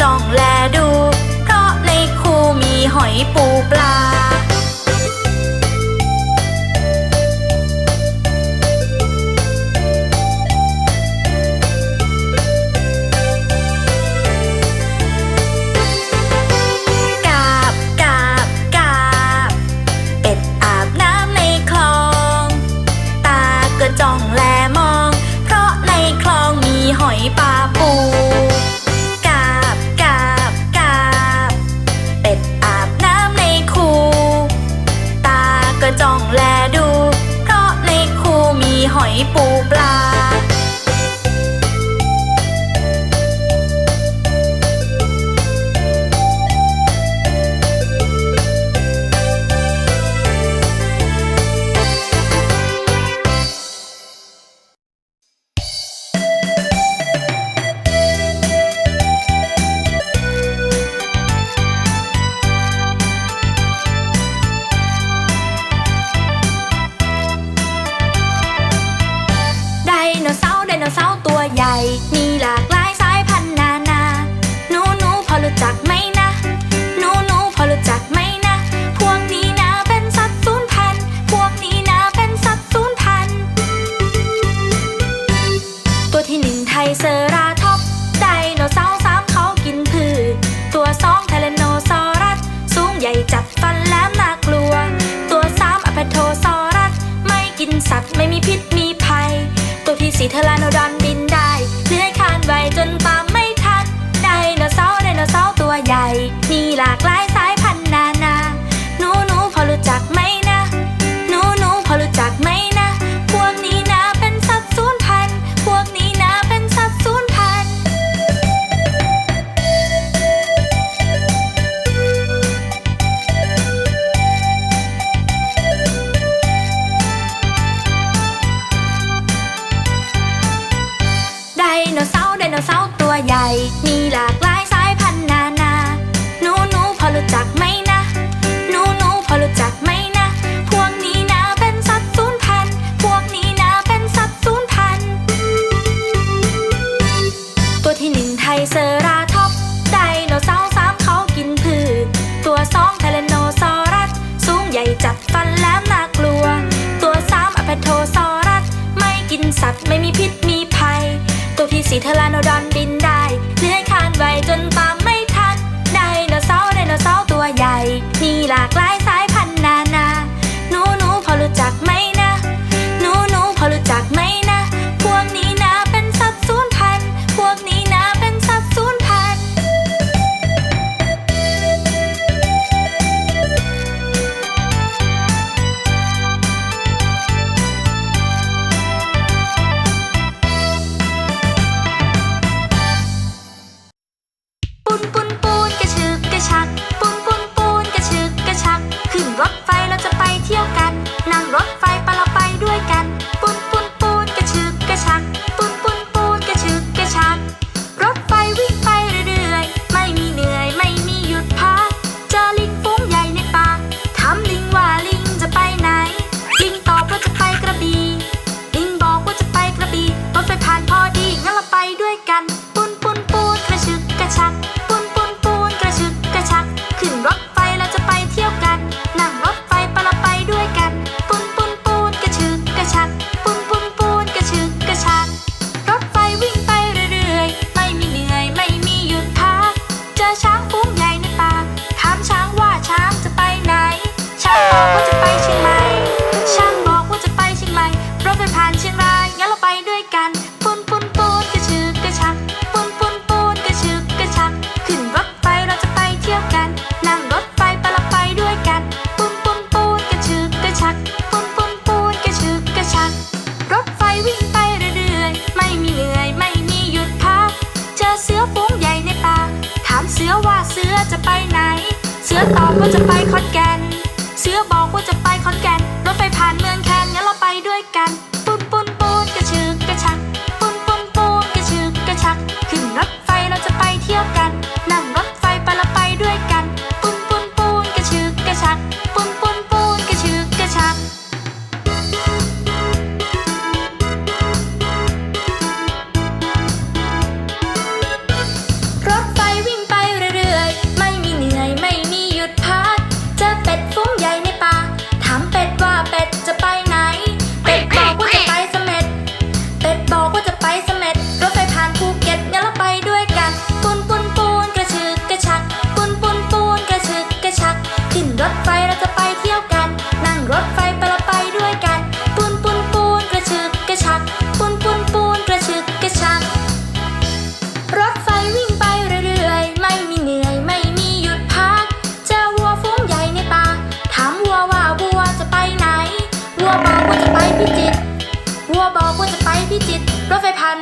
จ้องแลดู เพราะในคูมีหอยปูปลา ศรีธาลาน มีพิษมีภัยตัวที่สีเทลานอดอนบินได้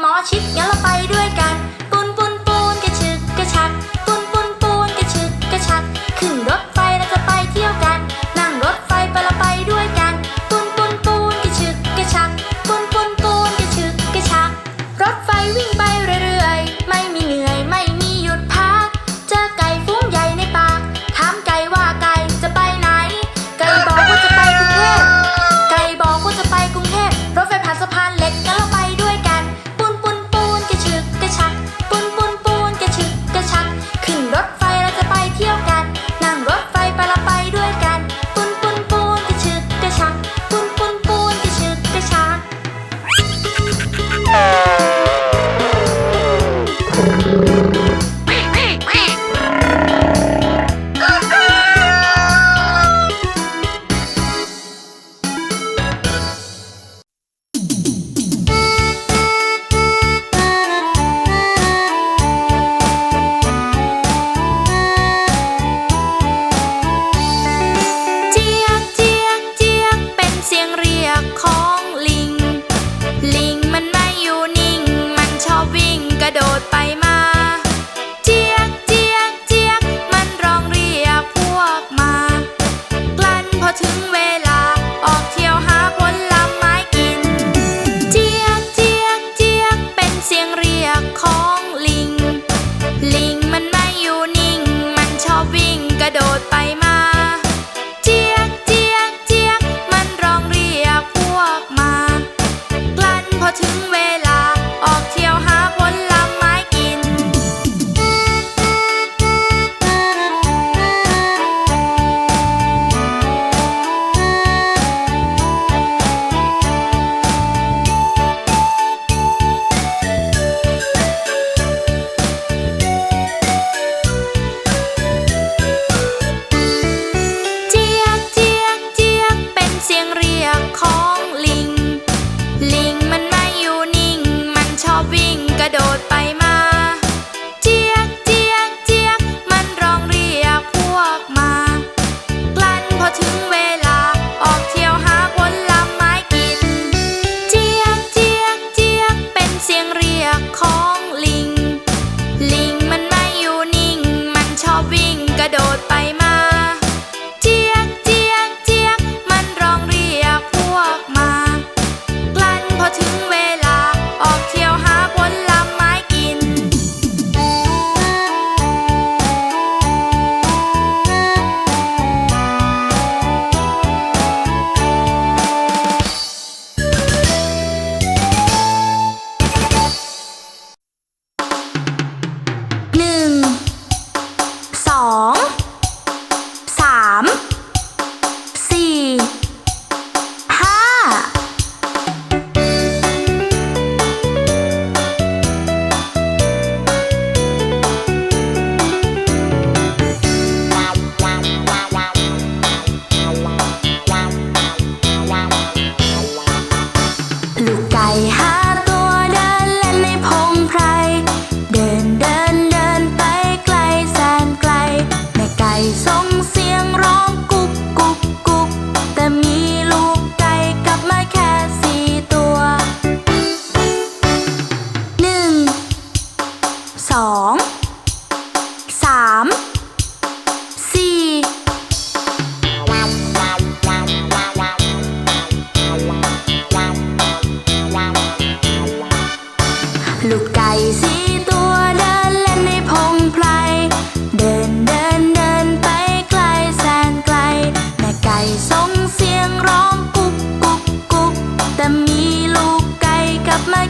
หมอชิดงั้นเราไปด้วย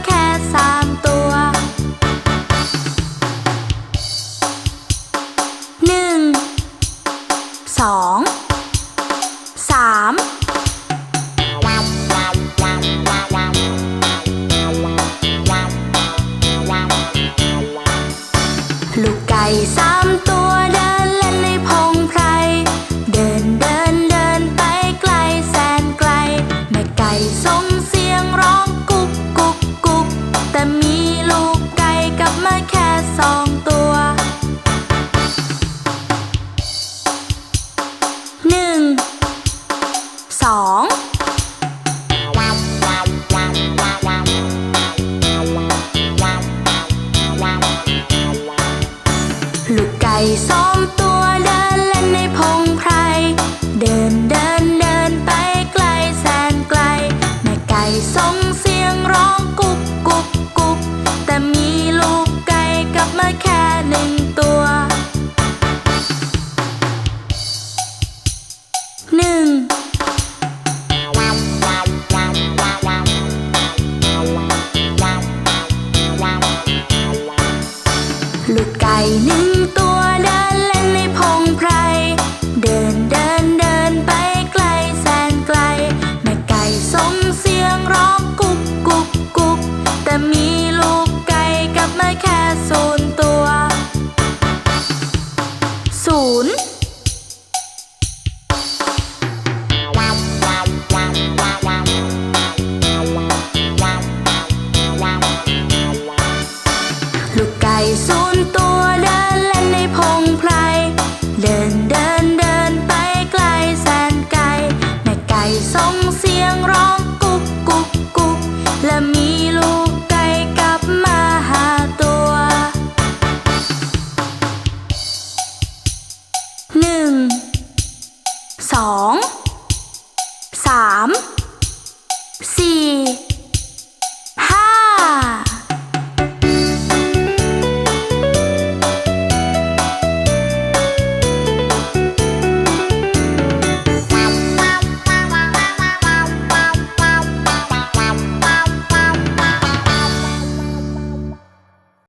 แค่สามตัว หนึ่ง สอง สามลูกไก่สามตัวเดินเล่นในพงไพร เดินเดินเดินไปไกลแสนไกล แม่ไก่ทงส